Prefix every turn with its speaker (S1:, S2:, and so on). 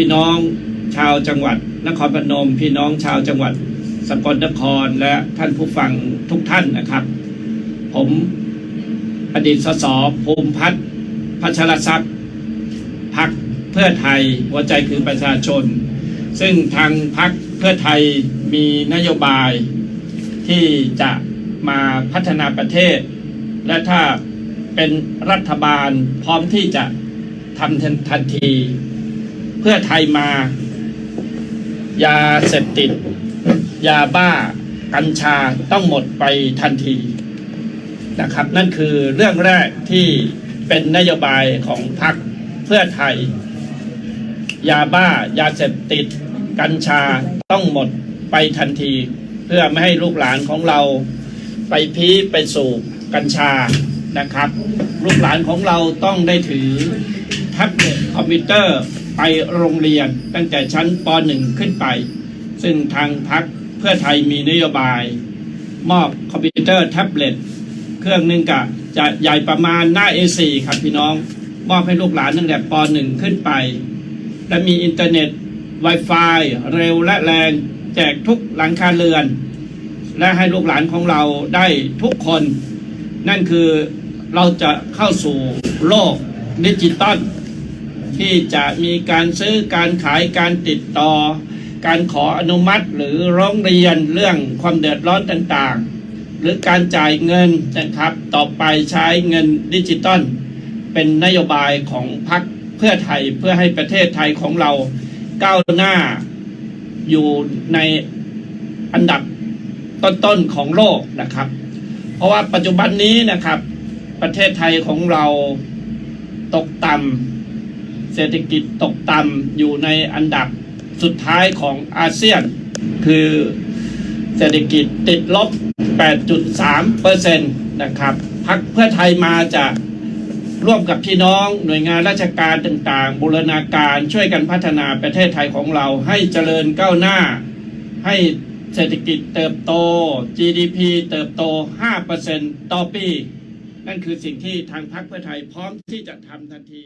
S1: พี่น้องชาวจังหวัด นครพนม พี่น้องชาวจังหวัดสกลนครและท่านผู้ฟังทุกท่านนะครับ ผมอดีตสสภูมิพัฒน์พัชรทรัพย์พักเพื่อไทยหัวใจคือประชาชน ซึ่งทางพักเพื่อไทยมีนโยบายที่จะมาพัฒนาประเทศ และถ้าเป็นรัฐบาลพร้อมที่จะทำทันทันที เพื่อไทยมา ยาเสพติด ยาบ้า กัญชาต้องหมดไปทันทีนะครับ นั่นคือเรื่องแรกที่เป็นนโยบายของพรรคเพื่อไทย ยาบ้า ยาเสพติด กัญชาต้องหมดไปทันที เพื่อไม่ให้ลูกหลานของเราไปพีไปสู่กัญชานะครับ ลูกหลานของเราต้องได้ถือแท็บเล็ตคอมพิวเตอร์ ไปโรงเรียนตั้งแต่ชั้นป .1 ขึ้นไป ซึ่งทางพักเพื่อไทยมีนโยบาย มอบคอมพิวเตอร์แท็บเล็ตเครื่องหนึ่งกะจะใหญ่ประมาณหน้า A4 ครับพี่น้อง มอบให้ลูกหลานตั้งแต่ป .1 ขึ้นไป และมีอินเทอร์เน็ต Wi-Fi เร็วและแรง แจกทุกหลังคาเรือน และให้ลูกหลานของเราได้ทุกคน นั่นคือเราจะเข้าสู่โลกดิจิตอล ที่จะมีการซื้อการขายการติดต่อ การขออนุมัติหรือร้องเรียนเรื่องความเดือดร้อนต่างๆ หรือการจ่ายเงินนะครับ ต่อไปใช้เงินดิจิตอลเป็นนโยบายของพรรคเพื่อไทยเพื่อให้ประเทศไทยของเราก้าวหน้าอยู่ในอันดับต้นๆของโลกนะครับ เพราะว่าปัจจุบันนี้นะครับ ประเทศไทยของเราตกต่ำ เศรษฐกิจตกต่ำอยู่ในอันดับสุดท้ายของอาเซียน คือเศรษฐกิจติดลบ 8.3เปอร์เซ็นต์นะครับพักเพื่อไทยมาจะร่วมกับพี่น้องหน่วยงานราชการต่างๆ บูรณาการช่วยกันพัฒนาประเทศไทยของเราให้เจริญก้าวหน้า ให้เศรษฐกิจเติบโต GDP เติบโต 5%ต่อปี นั่นคือสิ่งที่ทางพรรคเพื่อไทยพร้อมที่จะทำทันที